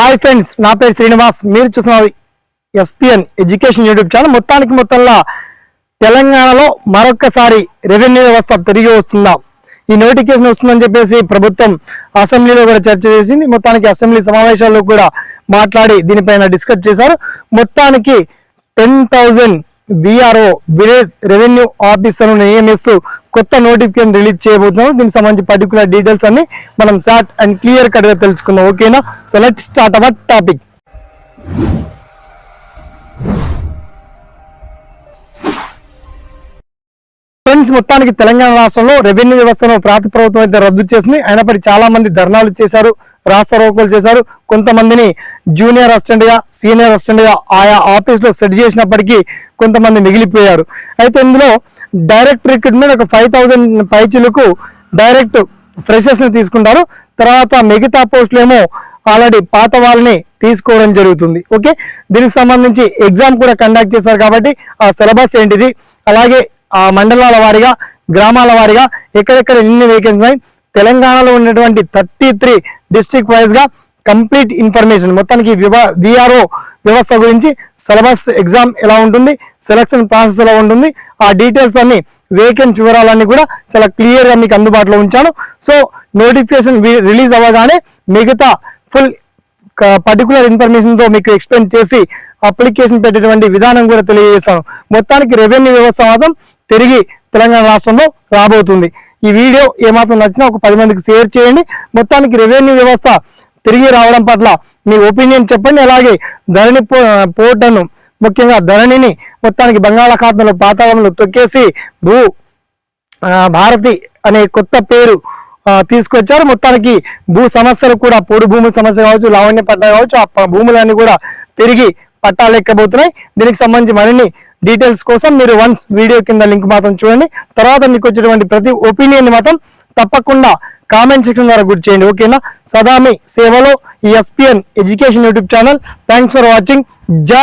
Hi friends నా పేరు శ్రీనివాస్. మీరు చూస్తున్నారు ఎస్పిఎన్ ఎడ్యుకేషన్ యూట్యూబ్ ఛానల్. మొత్తానికి మొత్తంలో తెలంగాణలో మరొక్కసారి రెవెన్యూ వ్యవస్థ తిరిగి వస్తుందా. ఈ నోటిఫికేషన్ వస్తుందని చెప్పేసి ప్రభుత్వం అసెంబ్లీలో కూడా చర్చ చేసింది. మొత్తానికి అసెంబ్లీ సమావేశాల్లో కూడా మాట్లాడి దీనిపైన డిస్కస్ చేశారు. మొత్తానికి ten thousand VRO village revenue ఆఫీసర్ను నియమిస్తూ కొత్త నోటిఫికేషన్ రిలీజ్ చేయబోతున్నాం. దీనికి సంబంధించి పర్టికులర్ డీటెయిల్స్ అన్ని మనం షార్ట్ అండ్ క్లియర్ కట్గా తెలుసుకుందాం. ఓకేనా? So let start our topic friends మొత్తానికి తెలంగాణ రాష్ట్రంలో రెవెన్యూ వ్యవస్థను ప్రాంత ప్రభుత్వం అయితే రద్దు చేసింది. అయినప్పటికీ చాలా మంది ధర్నాలు చేశారు రాష్ట్ర రోకోలు చేశారు. కొంతమందిని జూనియర్ అసిస్టెంట్గా సీనియర్ అసిస్టెంట్గా ఆయా ఆఫీస్లో సెట్ చేసినప్పటికీ కొంతమంది మిగిలిపోయారు. అయితే ఇందులో డైరెక్ట్ రిక్రూట్మెంట్ ఒక ఫైవ్ థౌసండ్ పైచీలకు డైరెక్ట్ ఫ్రెషర్స్ని తీసుకుంటారు. తర్వాత మిగతా పోస్టులు ఏమో ఆల్రెడీ పాత వాళ్ళని తీసుకోవడం జరుగుతుంది. ఓకే? దీనికి సంబంధించి ఎగ్జామ్ కూడా కండక్ట్ చేస్తారు కాబట్టి ఆ సిలబస్ ఏంటిది? అలాగే ఆ మండలాల వారీగా గ్రామాల వారీగా ఎక్కడెక్కడ ఎన్ని వేకెన్సీ తెలంగాణలో ఉన్నటువంటి థర్టీ త్రీ డిస్ట్రిక్ట్ వైజ్గా కంప్లీట్ ఇన్ఫర్మేషన్. మొత్తానికి విఆర్ఓ వ్యవస్థ గురించి సిలబస్ ఎగ్జామ్ ఎలా ఉంటుంది సెలక్షన్ ప్రాసెస్ ఎలా ఉంటుంది ఆ డీటెయిల్స్ అన్ని వేకెన్స్ వివరాలన్నీ కూడా చాలా క్లియర్గా మీకు అందుబాటులో ఉంచాను. సో నోటిఫికేషన్ రిలీజ్ అవ్వగానే మిగతా ఫుల్ పర్టికులర్ ఇన్ఫర్మేషన్తో మీకు ఎక్స్ప్లెయిన్ చేసి అప్లికేషన్ పెట్టేటువంటి విధానం కూడా తెలియజేస్తాను. మొత్తానికి రెవెన్యూ వ్యవస్థ మాత్రం తిరిగి తెలంగాణ రాష్ట్రంలో రాబోతుంది. ఈ వీడియో ఏమాత్రం నచ్చినా ఒక పది మందికి షేర్ చేయండి. మొత్తానికి రెవెన్యూ వ్యవస్థ తిరిగి రావడం పట్ల మీ ఒపీనియన్ చెప్పండి. అలాగే ధరణి పోటను ముఖ్యంగా ధరణిని మొత్తానికి బంగాళాఖాతంలో పాతాళంలో తొక్కేసి భూ భారతి అనే కొత్త పేరు తీసుకొచ్చారు. మొత్తానికి భూ సమస్యలు కూడా పొడి భూమి సమస్య కావచ్చు లావణ్య పట్టా కావచ్చు ఆ భూములన్నీ కూడా తిరిగి పట్టాలెక్కబోతున్నాయి. దీనికి సంబంధించి మరిన్ని డీటెయిల్స్ కోసం మీరు వన్స్ వీడియో కింద లింక్ మాత్రం చూడండి. తర్వాత మీకు వచ్చేటువంటి ప్రతి ఒపీనియన్ మాత్రం తప్పకుండా కామెంట్ సెక్షన్ ద్వారా గుర్తు చేయండి ఓకేనా? సదామి సేవలో ఈ SPN education YouTube channel. Thanks for watching జై